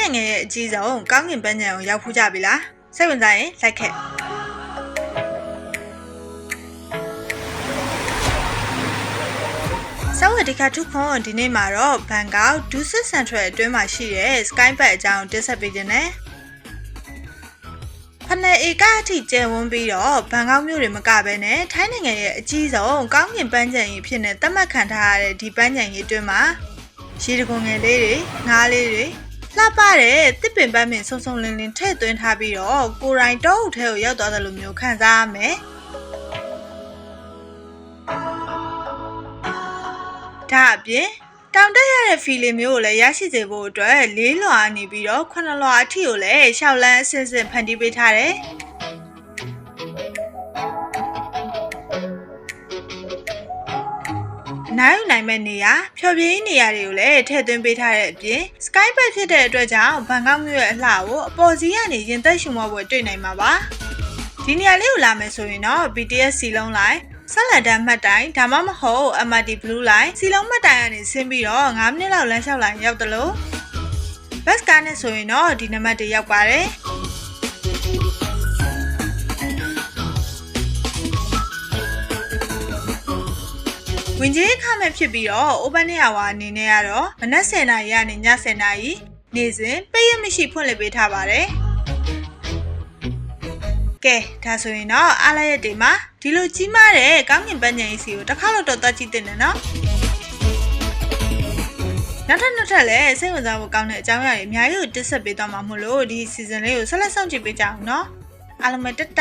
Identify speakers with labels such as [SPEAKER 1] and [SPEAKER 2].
[SPEAKER 1] နိုင်ငံရဲ့အကြီးဆုံးကောင်းကင်ပန်းခြံကိုရောက်ဖူးကြပြီလားစိတ်ဝင်စားရင်လိုက်ခဲ့စဝဒီကထုခွန်ဒီနေ့မှာတော့ဘန်ကောက်ဒူးစစ်စန်ထရယ်အတွင်းမှာရှိတဲ့ Sky Park အကြောင်းတင်ဆက်ပေးခြင်းနဲ့ဖနယ်ဧကအထိကျယ်ဝန်းပြီးတော့ဘန်ကောက်မြို့တွေမကဘဲနဲ့ထိုင်းနိုင်ငံရဲ့အကြီးဆုံးကောင်းကင်ပန်းခြံကြီးဖြစ်နေသတ်မှတ်ခံထားရတဲ့ဒီပန်းခြံကြီးအတွင်းမှာရေတံခွန်ငယ်လေးတွေငါးလေးတွေ လှပတဲ့တစ်ပင်ပန်းပင်ဆုံဆုံလင်းလင်းထည့်သွင်းထားပြီးတော့ကိုယ်တိုင်တောအုပ်ထဲကိုရောက်သွားတယ်လို့မျိုးခံစားရမယ်ဒါအပြင်တောင်တက်ရတဲ့ feeling မျိုးကိုလည်းရရှိစေဖို့အတွက်လေးလွှာနေပြီးတော့ခုနှစ်လွှာအထိကိုလည်းရှောက်လန်းအစစ်စစ်ဖန်တီးပေးထားတယ်။ နိုင်ယူနိုင်မဲ့နေရာဖြော်ပြင်းနေရာတွေကိုလည်းထည့်သွင်းပေးထားတဲ့အပြင် sky bed ဖြစ်တဲ့အတွက်ကြောင့်ဘန်ကောက်မြို့ရဲ့အလှကိုအပေါ်စီးကနေရင်သက်ရှုံမပွဲတွေ့နိုင်မှာပါ။ဒီနေရာလေးကိုလာမယ်ဆိုရင်တော့ BTS စီလုံးလိုက်ဆက်လက်တန်းမှတ်တိုင်ဒါမှမဟုတ် MRT Blue Line စီလုံးမှတ်တိုင်ကနေဆင်းပြီးတော့9မိနစ်လောက်လမ်းလျှောက်လိုက်ရောက်တယ်လို့ဘတ်ကားနဲ့ဆိုရင်တော့ဒီနံပါတ်တွေရောက်ပါတယ် ဝင်ကြီးခမဲ့ဖြစ်ပြီးတော့ open hour အနေနဲ့ကတော့မနက်10:00နာရီကနေည10:00နာရီနေ့စဉ်ပိတ်ရမရှိဖွင့်လှစ်ပေးထားပါတယ်ကဲဒါဆိုရင်တော့အားလိုက်ရက်တွေမှာဒီလိုကြီးမားတဲ့ကောင်းကင်ပန်းညံကြီးစီကိုတစ်ခါတော့တော့သွားကြည့်တင်တယ်နော်နောက်ထပ်နောက်ထပ်လည်းစိတ်ဝင်စားဖို့ကောင်းတဲ့အကြောင်းအရာတွေအများကြီးကိုတက်ဆက်ပေးသွားမှာမို့လို့ဒီ season လေးကိုဆက်လက်ဆောင်ကြည့်ပေးကြအောင်နော်အားလုံးပဲတတ